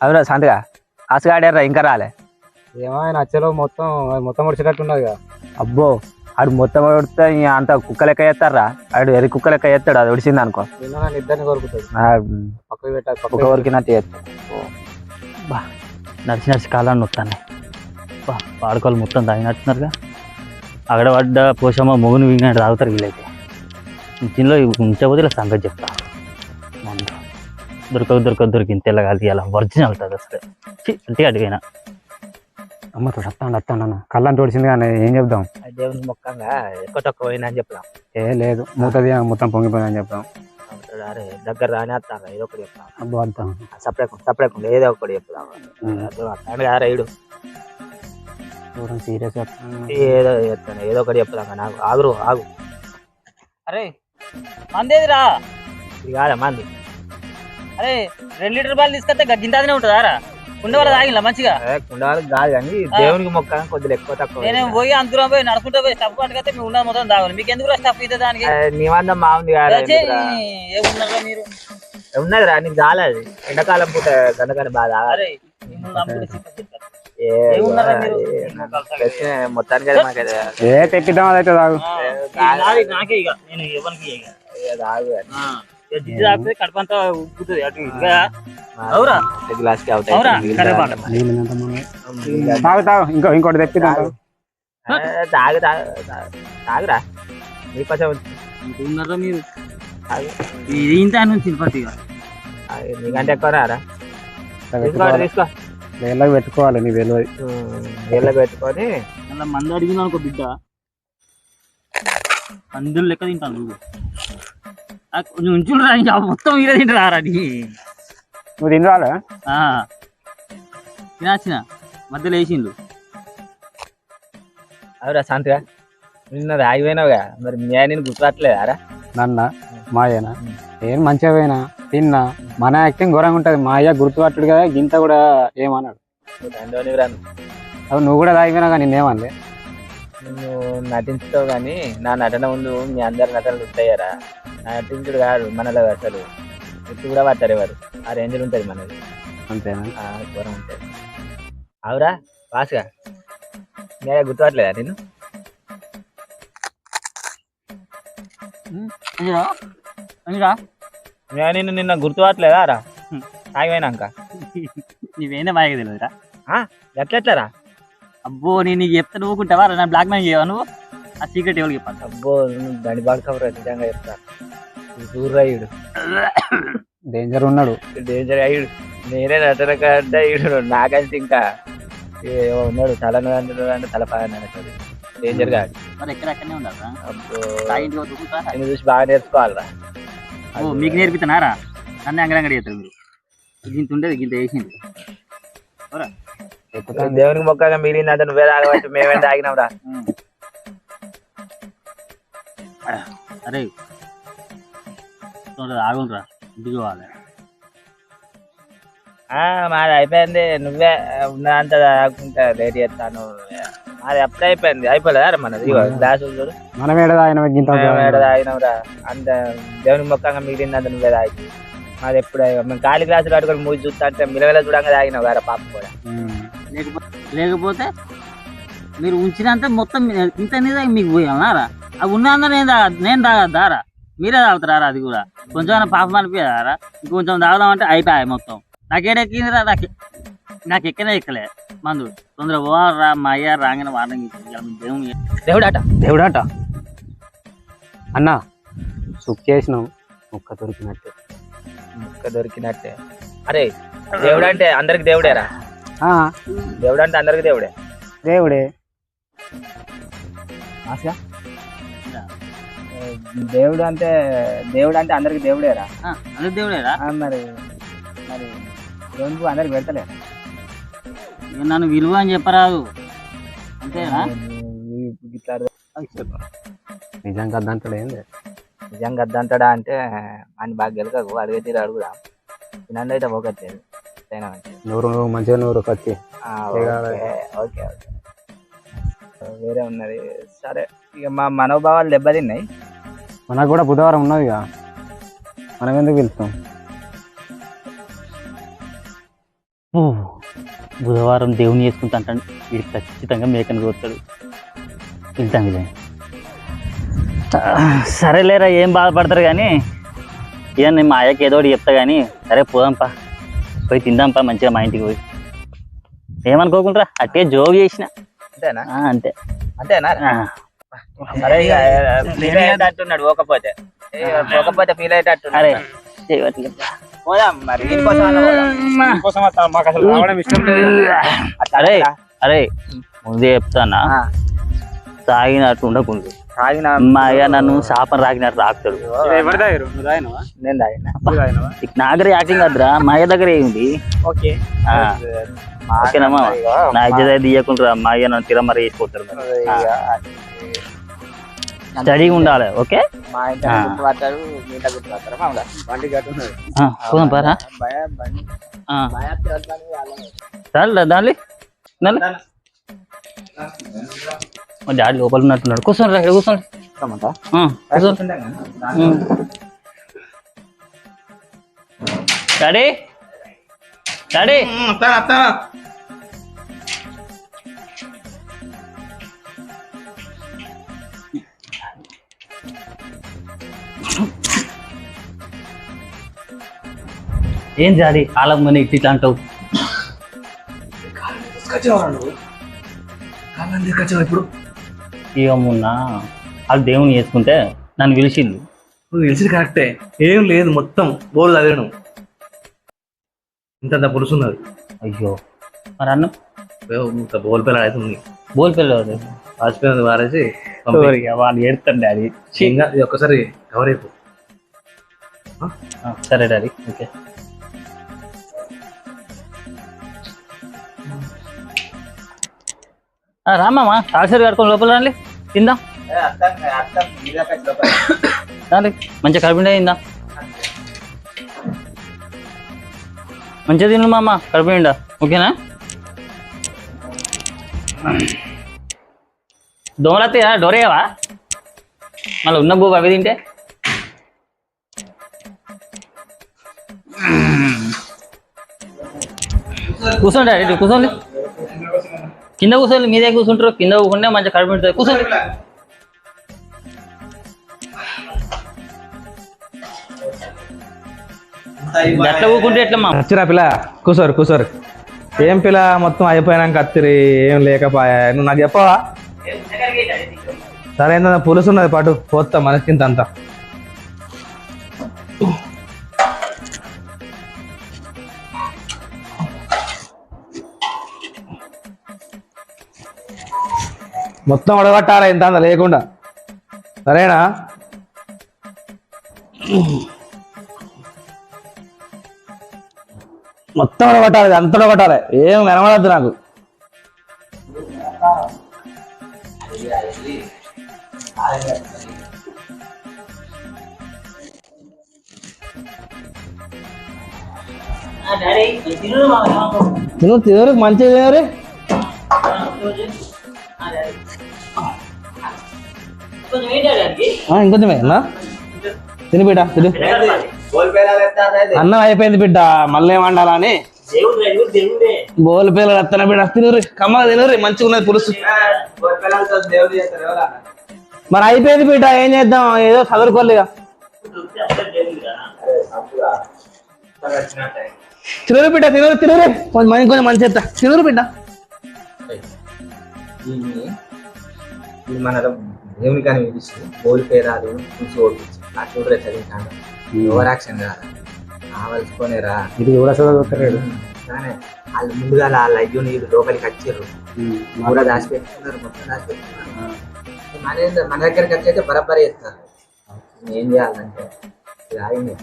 అవునా సంతగా ఆసగాడారా ఇంకా రాలే. ఏమో ఆయన అచ్చలో మొత్తం మొత్తం ముడిచేటట్టు ఉన్నది కదా అబ్బో ఆడు మొత్తం ఇంక అంత కుక్క లెక్క చేస్తారా ఆడు ఎరి కుక్క లెక్క చేస్తాడు అది ఒడిసింది అనుకో. నిన్న ఇద్దరిని కోరుకుతుంది ఆ, పక్కకు పెట్టాలి కుక్క కొరికినట్టు చేస్తాడు బా నడిచి నడిచి కాలాన్ని వస్తాను బా పాడుకోవాలి మొత్తం తాగినట్టున్నారుగా. అక్కడ పడ్డ పోషమ్మ మొగుని వింగినట్టు తాగుతారు వీళ్ళైతే. దీనిలో ఇలా సంగతి చెప్తా. దొరకదు దొరకదు దొరికింది తెల్లగాలి అలా ఒరిజినల్ అసలు అంటే అడిగినా అమ్మతో వస్తాను వస్తాను అన్న కళ్ళని తోడిసింది కానీ ఏం చెప్దాం దేవుని మొక్కంగా ఎక్కువ తక్కువ పోయిందని చెప్తాం ఏ లేదు మూతది మొత్తం పొంగిపోయిందని చెప్దాం అరే దగ్గర రాని వస్తాను ఏదో ఒకటి చెప్తాం సపరేట్ సపరేట్ ఏదో ఒకటి చెప్తాం ఆరాయుడు దూరం సీరియస్ ఏదో చెప్తాను ఏదో ఒకటి చెప్తాం నాకు ఆగురు ఆగు అరే మందేదిరా ఇది కాదా మంది అరే రెండు లీటర్ పాలు తీసుకొస్తే గింతాదనే ఉంటుందా రా? వాళ్ళ తాగిలా మంచిగా? కుండాలు కాదు కానీ దేవునికి మొక్క కొద్దిగా ఎక్కువ తక్కువ నేనేం పోయి అంతురా పోయి నడుచుకుంటూ పోయి స్టఫ్ పట్టుకొస్తే మీ ఉన్నది మొత్తం తాగాలి మీకు ఎందుకు స్టఫ్ అయితే దానికి? నీ మందం బాగుంది కదా ఛీ, ఏమున్నారా మీరు? ఉన్నది రా నీకు చాలా అది. ఎండాకాలం పూట గందకాని బాగా అరే మీరు? మొత్తానికి ఏ తెప్పిద్దాం అదైతే తాగు. ఇది నాకే ఇక. నేను ఎవరికి జిడ్డు తాగితే కడుపంతా ఉబ్బుతుంది అటు ఇటుగా అవురా? అవుతాయి అవురా? తాగు తాగు ఇంకో ఇంకోటి తాగు. తాగు. తాగు. తాగురా. ఇంకా ఉన్నారా మీరు. ఇది ఇంత నుంచి తిరుపతి. నీకంటే ఎక్కువ రారా? తీసుకో వేళ్ళకి పెట్టుకోవాలి నీ తెలియదు నీళ్ళకి పెట్టుకొని మళ్ళీ మంది అడిగిన అనుకో బిడ్డ. అందులో లెక్క తింటాను నువ్వు కొంచెం ఉంచురా ఇంకా మొత్తం మీరే తింటారా నువ్వు తినరాలే ఆ. తినచ్చిన మధ్యలో వేసిండు అవురా శాంతిగా. నిన్న రాగిపోయినావుగా మరి మీ ఆయన గుర్తురాట్లేదారా నన్న మాయేనా ఏం మంచిగా పోయినా తిన్నా. మన యాక్టింగ్ ఘోరంగా ఉంటది. మా అయ్య గుర్తుపట్టుడు కదా గింత కూడా ఏమన్నాడు దాంట్లోని రాను అవి నువ్వు కూడా తాగిపోయినా కానీ నేనేమనలే నువ్వు నటించుతావు కానీ నా నటన ముందు మీ అందరి నటనలు ఉంటాయారా నటించుడు కాదు మనలో అసలు. గుర్తు కూడా పట్టారు ఎవరు. ఆ రేంజ్లు ఉంటుంది మనది. అంతేనా? ఆ ఘోరం ఉంటుంది. అవురా వాసుగా. నేను గుర్తుపట్టలేదా నేను అంజరా నేను నిన్ను నిన్న గుర్తుపట్టలేదా రా? తాగిపోయినాక నీవేనా మాయక తెలియదురా. ఎట్లెట్లరా అబ్బో నేను నీకు చెప్తే నువ్వుకుంటావా నా బ్లాక్ మెయిల్ చేయవా నువ్వు? ఆ సీక్రెట్ ఎవరికి చెప్పాలి? అబ్బో నువ్వు దండి బాడుకోవరా నిజంగా చెప్తా. దూరయ్యుడు డేంజర్ ఉన్నాడు. డేంజర్ అయ్యుడు నేనే నటన కంటే ఈడు నాకంటే ఇంకా. ఉన్నాడు. తల అంటే తల పాడు డేంజర్ కాదు మరి ఎక్కడ అక్కడనే దూకుతా నేను చూసి బాగా నేర్చుకోవాలరా. ఓ మీకు నేర్పుతున్నారా నన్ను అంగడంగడి చేస్తారు మీరు. గింత ఉండేది గింత వేసింది. దేవునికి మొక్కగా మిగిలిందంటే నువ్వే తాగబట్టి మేమే తాగినాంరా అరే ఆగుండ్రా ఇంటికి పోవాలి. మాది అయిపోయింది నువ్వే ఉన్నదంతా తాగుకుంటా లేట్ చేస్తాను. మాది అప్పుడే అయిపోయింది అయిపోలేదా మనది? ఇగో గ్లాసు చూడు. మనం ఏడ తాగిన గింత మేము ఏడ తాగినాంరా అంత దేవునికి మొక్కంగా మిగిలిందంత నువ్వే తాగి. మాది ఎప్పుడు మేము ఖాళీ గ్లాసులు పట్టుకొని మూసి చూస్తా అంటే మిలవెల చూడంగా తాగినావు కదా పాప కూడా. లేకపోతే మీరు ఉంచినంత మొత్తం ఇంత మీద మీకు పోయాలన్నారా అవి ఉన్నంత నేను తాగ నేను తాగద్దారా మీరే తాగుతారా అది కూడా. కొంచెం పాపం అనిపించారా ఇంకొంచెం తాగుదామంటే అయిపోయాయి మొత్తం. నాకేడెక్కిందిరా నాకు నాకు ఎక్కనే ఎక్కలే. మందు. తొందర పోవాలరా మా అయ్య రాగానే ఇచ్చింది దేవుని. దేవుడాట. దేవుడాట. అన్న సుక్ చేసినాం ముక్క దొరికినట్టు. ముక్క దొరికినట్టే. అరే దేవుడు అంటే అందరికి దేవుడేరా ఆ, దేవుడు అంటే అందరికి దేవుడే. దేవుడే. ఆశగా దేవుడు అంటే దేవుడు అంటే అందరికి దేవుడేరా. అందరు దేవుడేరా? మరి మరి దేవునికి అందరికి పెడతలే. నన్ను విలువ అని చెప్పరాదు. అంతేనా? నిజంగా అద్దంతడు ఏంది? నిజంగా అద్దంటాడా అంటే అని బాగా గెలకకు అడిగే తీరు అడుగుదా. నన్ను అయితే పోకట్లేదు. నూరు నూరు మంచిగా నూరు కత్తి? Okay okay. వేరే ఉన్నది. సరే ఇక మా మనోభావాలు దెబ్బతిన్నాయి. మనకు కూడా బుధవారం ఉన్నదిగా మనం ఎందుకు పిలుస్తాం? ఓ, బుధవారం దేవుని చేసుకుంటా అంటాడు. వీడు ఖచ్చితంగా మేకను కోస్తాడు. వెళ్తాం ఇది సరేలేరా ఏం బాధపడతారు కానీ? ఇక నేను మా అయ్యకి ఏదో ఒకటి చెప్తా కానీ సరే పోదాంపా. పోయి తిందాంపా మంచిగా మా ఇంటికి పోయి. ఏమనుకోకుండా అట్టే జోగు చేసిన. అంతేనా? ఆ, అంతే. అంతేనా? ఇక ఫీల్ అయ్యేటట్టున్నాడు పోకపోతే. పోకపోతే ఫీల్ అరే అయ్యేటట్టున్నాడు. చేయట్లేదు. పోదాం మరి దీనికోసం అన్నా పోదాం. కోసం వస్తా- మాకు అసలు రావడం ఇష్టం లేదు. అట్లా అరే. అరే ముందే చెప్తానా? తాగినట్టు ఉండకూడదు. తాగిన మా అయ్య నన్ను శాపం రాకినట్టు రాకుతాడు ఎవరి దాయినవా నేను తాగిన. నా దగ్గర యాక్టింగ్ వద్దురా మా అయ్య దగ్గర ఏంది ఓకే. ఆ, ఓకేనా మామ? నా ఇజ్జత ఇవ్వకుండా మా అయ్య నన్ను తిరమర వేసిపోతాడు మరి. ఆ, స్టడీగా ఉండాలి ఓకే? పోదాం పారా దాని మా డాడీ లోపల ఉన్నట్టున్నాడు. కూర్చోండి రా, ఇక్కడ కూర్చోండి. డాడీ? డాడీ ఏం డాడీ కాలం మని ఇట్లా ఇట్లా అంటావు. ఇప్పుడు? ఇక మొన్న వాళ్ళు దేవుని చేసుకుంటే నన్ను పిలిచిండు నువ్వు తెలిసింది కరెక్టే. ఏం లేదు మొత్తం బోరు చదివాను ఇంత పులుసు ఉన్నది. అయ్యో. మరి అన్నం? ఇంత బోల్ పిల్లలు అయితే ఉంది బోల్ పిల్లలు వాచిపోయినది వారేసి. వాళ్ళు ఏడుతారు డాడీ. ఒక్కసారి కవర్ అయిపో. సరే డాడీ ఓకే. రామ్మా తాల్సరి కడుకొని లోపల రండి. తిందాం. రండి. మంచిగా కడుపుండే తిందాం. మంచిగా తిను మామ కడుపుండా ఓకేనా? దోమలతే డోరేవా మళ్ళీ ఉన్న బువ్వ అవి తింటే. కూర్చోండి కూర్చోండి. కింద కూర్చోండి మీదే కూర్చుంటారు కింద కూకుండా మంచిగా కడుపుతుంది కూర్చోండి. ఎట్లా కూకుంటే ఎట్లా మా వచ్చిరా పిల్ల కూసోరు కూసోరు. ఏం పిల్ల మొత్తం అయిపోయినాక అత్తిరి ఏం లేకపోయా? నువ్వు నాకు చెప్పవా? సరే ఏంటన్నా పులుసు ఉన్నది పాటు పోతా మనకింత అంతా. మొత్తం ఉడగొట్టాలా ఇంత అంత లేకుండా? సరేనా? మొత్తం ఉడగొట్టాలి అంత ఉడగొట్టాలి ఏం కనబడద్దు నాకు. తిను తినరు మంచిగా తినరు ఆ, ఇంకొంచెమే అన్నా? తిని బిడ్డ తిను. అన్నం అయిపోయింది బిడ్డ మళ్ళీ ఏమండాలా అని బోల్ పిల్లలు ఎత్తన బిడ్డ తినరు కమ్మగా తినరు మంచిగా ఉన్నది పులుసు? మరి అయిపోయింది బిడ్డ ఏం చేద్దాం? ఏదో చదువుకోలేగా తినరు బిడ్డ తినరు తినరు కొంచెం మంచి కొంచెం మంచి ఎత్తా తినరు బిడ్డ. దేవుని కానీ పిలిచి బోల్ పేరాలు చూసి ఓడించి ఆ చూడరే చదివించాను ఓవర్ యాక్షన్ కాదు. కావలసుకొని రా ఇది కూడా కానీ వాళ్ళు ముందుగా వాళ్ళ అయ్యో నీళ్ళు లోపలికి వచ్చారు కూడా దాచిపెట్టుకున్నారు మొత్తం దాచిపెట్టుకున్నారు. మన మన దగ్గరికి వచ్చైతే బరబ్బరి చేస్తారు. ఏం చేయాలంటే ఆగింది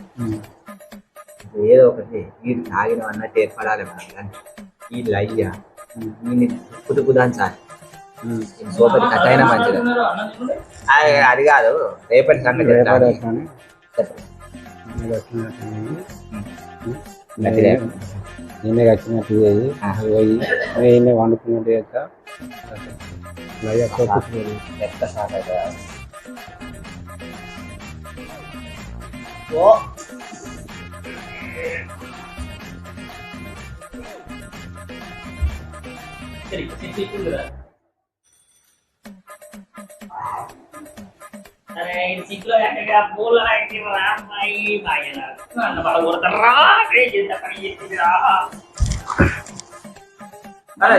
ఏదో ఒకటి వీడు తాగిన అన్నట్టు ఏర్పడాలి మనం కానీ వీళ్ళు అయ్యా వీడిని తుక్కు సోపతి కట్ అయినా మంచిది. అది కాదు రేపటి సంగతి. నేనే వచ్చినట్టు చేయి పోయి. నేనే వండుకున్నట్టు కూర్చోరు. ఎట్ట సాగు అవుతుందా? అరే సిక్కులో ఎక్కగా పూల అమ్మాయి బాగా నన్ను బాగా కొడతారా పని చేసిందిరా అరే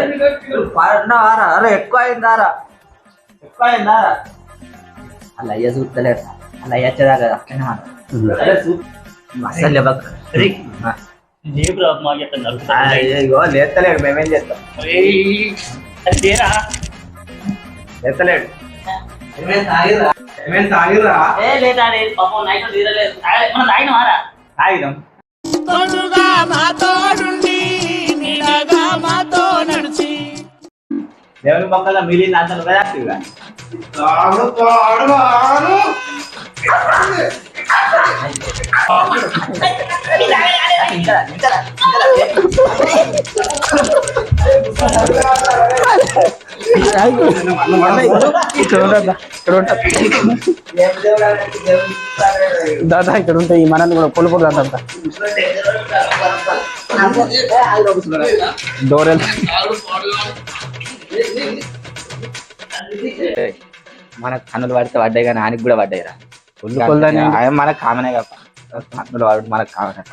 పడినారా అరే ఎక్కువ అయిందారా ఎక్కువ అయిందారా అలా అయ్య చూస్తలేరు అలా అయ్య వచ్చేదాకా అట్లనే మాట అరే చూ అసలు లేవక్ లేపురా మా యొక్క నడుపుతా ఇగో లేస్తలేడు మేమేం చేస్తాం అదేరా తాగినాం. దేవుని పక్కన మిగిలిన అసలు కదా యాక్టివ్గా ఇంకా ఇంకా ఏం దేవుడు దేవుని దాదా ఇక్కడ ఉంటాయి ఈ మనల్ని కూడా పొలు దాదా డోరెల్ మనకు కన్నులు పడితే పడ్డాయి కానీ ఆయనకి కూడా పడ్డాయి రా మనకు కామనే కదా పడు మనకు కామనే